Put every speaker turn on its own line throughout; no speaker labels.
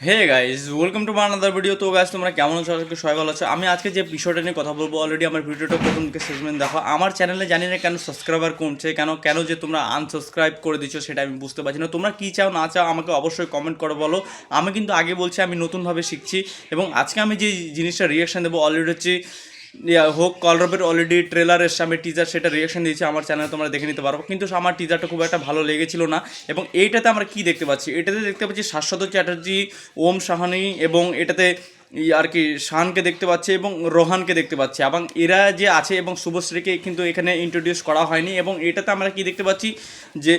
Hey guys welcome to my another video তো guys তোমরা কেমন আছো? আজকে সবাই ভালো আছো। আমি আজকে যে বিষয়টা নিয়ে কথা বলব অলরেডি আমার ভিডিওটা প্রথম থেকে শেষ পর্যন্ত দেখো। আমার চ্যানেলে জানি না কেন সাবস্ক্রাইবার কমছে, কেন কেন যে তোমরা আনসাবস্ক্রাইব করে দিচ্ছ সেটা আমি বুঝতে পারছি না। তোমরা কী চাও, না চাও, আমাকে অবশ্যই কমেন্ট করো বলো। আমি কিন্তু আগে বলছি, আমি নতুনভাবে শিখছি। এবং আজকে আমি যে জিনিসটা রিয়াকশান দেবো অলরেডি হচ্ছে হোক কলরবের অলরেডি ট্রেলার এসছে আমি টিজার সেটা রিয়াকশন দিয়েছি আমার চ্যানেলে তোমরা দেখে নিতে পারো। কিন্তু আমার টিজারটা খুব একটা ভালো লেগেছিল না। এবং এইটাতে আমরা কি দেখতে পাচ্ছি? এটাতে দেখতে পাচ্ছি শাশ্বত চ্যাটার্জি, ওম সাহানি এবং এটাতে আর কি শানকে দেখতে পাচ্ছে এবং রোহানকে দেখতে পাচ্ছে। এবং এরা যে আছে এবং শুভশ্রীকে কিন্তু এখানে ইন্ট্রোডিউস করা হয়নি। এবং এটাতে আমরা কি দেখতে পাচ্ছি যে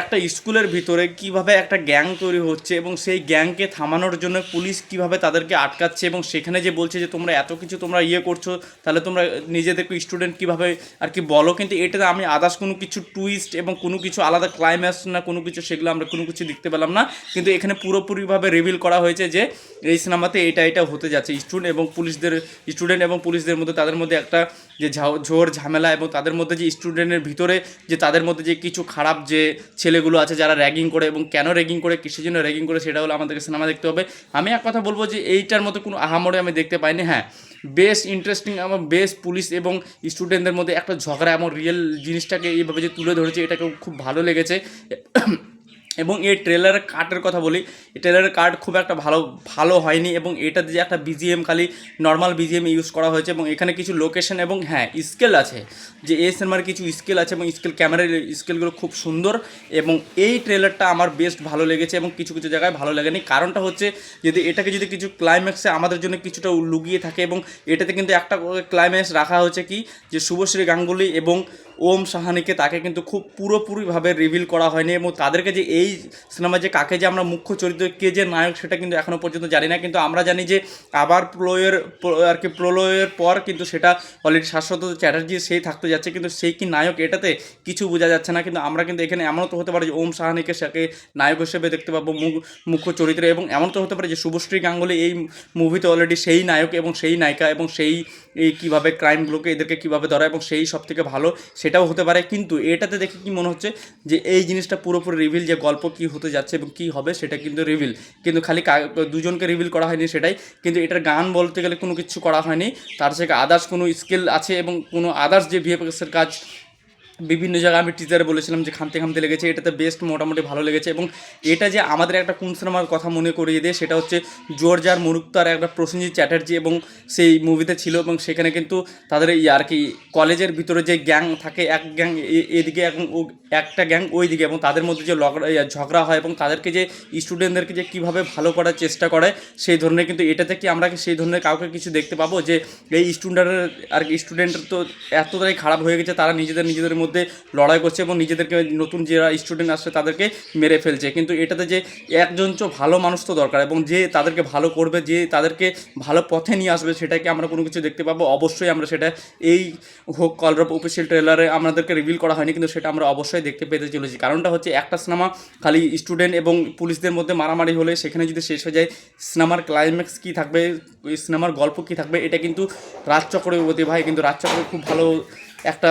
একটা স্কুলের ভিতরে কীভাবে একটা গ্যাং তৈরি হচ্ছে এবং সেই গ্যাংকে থামানোর জন্য পুলিশ কীভাবে তাদেরকে আটকাচ্ছে এবং সেখানে যে বলছে যে তোমরা এত কিছু তোমরা ইয়ে করছ, তাহলে তোমরা নিজেদেরকে স্টুডেন্ট কীভাবে আর কি বলো? কিন্তু এটাতে আমি আদার্স কোনো কিছু টুইস্ট এবং কোনো কিছু আলাদা ক্লাইম্যাক্স না, কোনো কিছু সেগুলো আমরা কোনো কিছু দেখতে পেলাম না। কিন্তু এখানে পুরোপুরিভাবে রিভিল করা হয়েছে যে এই সিনেমাতে এটা এটা হতে যাচ্ছে। স্টুডেন্ট এবং পুলিশদের স্টুডেন্ট এবং পুলিশদের মধ্যে, তাদের মধ্যে একটা যে ঝোর ঝামেলা এবং তাদের মধ্যে যে স্টুডেন্টের ভিতরে যে তাদের মধ্যে যে কিছু খারাপ যে ছেলেগুলো আছে যারা র্যাগিং করে এবং কেন র্যাগিং করে, কিসের জন্য র্যাগিং করে, সেটা হলো আমাদেরকে সিনেমা দেখতে হবে। আমি এক কথা বলব যে এইটার মতো কোনো আহামরে আমি দেখতে পাইনি হ্যাঁ। বেশ ইন্টারেস্টিং এবং বেশ পুলিশ এবং স্টুডেন্টদের মধ্যে একটা ঝগড়া এবং রিয়েল জিনিসটাকে এইভাবে যে তুলে ধরেছে এটাকে খুব ভালো লেগেছে। এবং এই ট্রেলারের কার্টের কথা বলি, এই ট্রেলারের কার্ড খুব একটা ভালো ভালো হয়নি এবং এটাতে যে একটা বিজিএম খালি নর্মাল বিজিএম ইউজ করা হয়েছে এবং এখানে কিছু লোকেশন এবং হ্যাঁ স্কেল আছে। যে এই সিনেমার কিছু স্কেল আছে এবং স্কেল ক্যামেরার স্কেলগুলো খুব সুন্দর এবং এই ট্রেলারটা আমার বেস্ট ভালো লেগেছে এবং কিছু কিছু জায়গায় ভালো লাগেনি। কারণটা হচ্ছে যদি এটাকে যদি কিছু ক্লাইম্যাক্সে আমাদের জন্য কিছুটা লুকিয়ে থাকে এবং এটাতে কিন্তু একটা ক্লাইম্যাক্স রাখা হয়েছে কি? যে শুভশ্রী গাঙ্গুলি এবং ওম সাহানিকে তাকে কিন্তু খুব পুরোপুরিভাবে রিভিল করা হয়নি এবং তাদেরকে যে এই সিনেমায় যে কাকে যে আমরা মুখ্য চরিত্র, কে যে নায়ক সেটা কিন্তু এখনও পর্যন্ত জানি না। কিন্তু আমরা জানি যে আবার প্রলয়ের আর কি প্রলয়ের পর কিন্তু সেটা অলরেডি শাশ্বত চ্যাটার্জি সেই থাকতে যাচ্ছে। কিন্তু সেই কি নায়ক এটাতে কিছু বোঝা যাচ্ছে না। কিন্তু আমরা কিন্তু এখানে এমনও তো হতে পারে যে ওম সাহানিকে সেকে নায়ক হিসেবে দেখতে পাবো মুখ- মুখ্য চরিত্রে। এবং এমন তো হতে পারে যে শুভশ্রী গাঙ্গুলি এই মুভিতে অলরেডি সেই নায়ক এবং সেই নায়িকা এবং সেই এই কীভাবে ক্রাইমগুলোকে এদেরকে কীভাবে ধরা এবং সেই সব থেকে ভালো সেটাও হতে পারে। কিন্তু এটাতে দেখে কি মনে হচ্ছে যে এই জিনিসটা পুরোপুরি রিভিল যে গল্প কি হতে যাচ্ছে এবং কি হবে সেটা কিন্তু রিভিল কিন্তু খালি দুজনকে রিভিল করা হয়নি সেটাই। কিন্তু এটার গান বলতে গেলে কোনো কিছু করা হয়নি। তার থেকে আদার্স কোনো স্কিল আছে এবং কোনো আদার্স যে ভিএফএক্সের কাজ বিভিন্ন জায়গায় আমি টিচারে বলেছিলাম যে খামতে খামতে লেগেছে, এটাতে বেস্ট মোটামুটি ভালো লেগেছে এবং এটা যে আমাদের একটা কোন সিনেমার কথা মনে করিয়ে দেয় সেটা হচ্ছে জোরজার মুরুক্তার একটা প্রসেনজিৎ চ্যাটার্জি এবং সেই মুভিতে ছিল এবং সেখানে কিন্তু তাদের এই আর কি কলেজের ভিতরে যে গ্যাং থাকে, এক গ্যাং এদিকে এবং ও- একটা গ্যাং ওই দিকে এবং তাদের মধ্যে যে ঝগড়া হয় এবং তাদেরকে যে স্টুডেন্টদেরকে যে কীভাবে ভালো করার চেষ্টা করে সেই ধরনের কিন্তু এটাতে কি আমরা সেই ধরনের কাউকে কিছু দেখতে পাবো? যে এই স্টুডেন্টের আর কি স্টুডেন্টের তো এতটাই খারাপ হয়ে গেছে, তারা নিজেদের নিজেদের মধ্যে লড়াই করছে এবং নিজেদেরকে নতুন যারা স্টুডেন্ট আসছে তাদেরকে মেরে ফেলছে। কিন্তু এটাতে যে একজন তো ভালো মানুষ তো দরকার এবং যে তাদেরকে ভালো করবে, যে তাদেরকে ভালো পথে নিয়ে আসবে সেটাকে আমরা কোনো কিছু দেখতে পাবো। অবশ্যই আমরা সেটা এই হোক কলরব অফিসিয়াল ট্রেলারে আমাদেরকে রিভিল করা হয়নি, কিন্তু সেটা আমরা অবশ্যই দেখতে পেতে চলেছি। কারণটা হচ্ছে একটা সিনেমা খালি স্টুডেন্ট এবং পুলিশদের মধ্যে মারামারি হলে সেখানে যদি শেষ হয়ে যায় সিনেমার ক্লাইম্যাক্স কী থাকবে সিনেমার গল্প কী থাকবে, এটা কিন্তু রাজ চক্রবর্তী ভাই, কিন্তু রাজ খুব ভালো একটা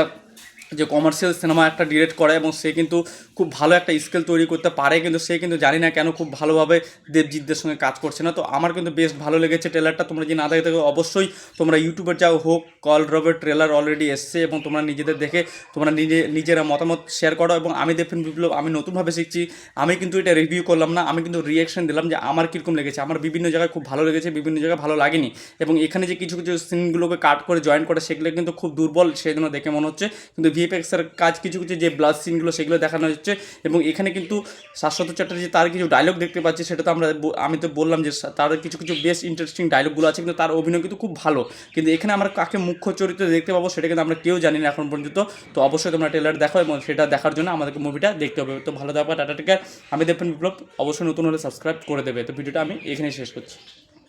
যে কমার্শিয়াল সিনেমা একটা ডিরেক্ট করে এবং সে কিন্তু খুব ভালো একটা স্কেল তৈরি করতে পারে, কিন্তু সে কিন্তু জানি না কেন খুব ভালোভাবে দেবজিৎদের সঙ্গে কাজ করছে না। তো আমার কিন্তু বেশ ভালো লেগেছে ট্রেলারটা তোমরা যদি না দেখে থাকো, অবশ্যই তোমরা ইউটিউবে যাও হোক কল রবের ট্রেলার অলরেডি এসছে এবং তোমরা নিজেদের দেখে তোমরা নিজে, নিজেরা মতামত শেয়ার করো এবং আমি দেখুন বিপ্লব আমি নতুনভাবে শিখছি, আমি কিন্তু এটা রিভিউ করলাম না, আমি কিন্তু রিয়াকশন দিলাম যে আমার কীরকম লেগেছে। আমার বিভিন্ন জায়গায় খুব ভালো লেগেছে, বিভিন্ন জায়গায় ভালো লাগেনি এবং এখানে যে কিছু কিছু সিনগুলোকে কাট করে জয়েন করে, সেগুলো কিন্তু খুব দুর্বল সেই জন্য দেখে মনে হচ্ছে, কিন্তু ভিএফএক্সের কাজ কিছু কিছু যে ব্লাড সিনগুলো সেগুলো দেখানো হচ্ছে এবং এখানে কিন্তু শাশ্বত চ্যাটার্জি তার কিছু ডায়লগ দেখতে পাচ্ছি, সেটা তো আমরা আমি তো বললাম যে তার কিছু কিছু বেশ ইন্টারেস্টিং ডায়লগগুলো আছে, কিন্তু তার অভিনয় কিন্তু খুব ভালো। কিন্তু এখানে আমরা কাকে মুখ্য চরিত্রে দেখতে পাবো সেটা কিন্তু আমরা কেউ জানি না এখন পর্যন্ত। তো অবশ্যই তোমরা ট্রেলার দেখো এবং সেটা দেখার জন্য আমাদেরকে মুভিটা দেখতে হবে। তো ভালো থাকবে টাটা টেকার আমি দেখবেন বিপ্লব, অবশ্যই নতুন হলে সাবস্ক্রাইব করে দেবে। তো ভিডিওটা আমি এখানেই শেষ করছি।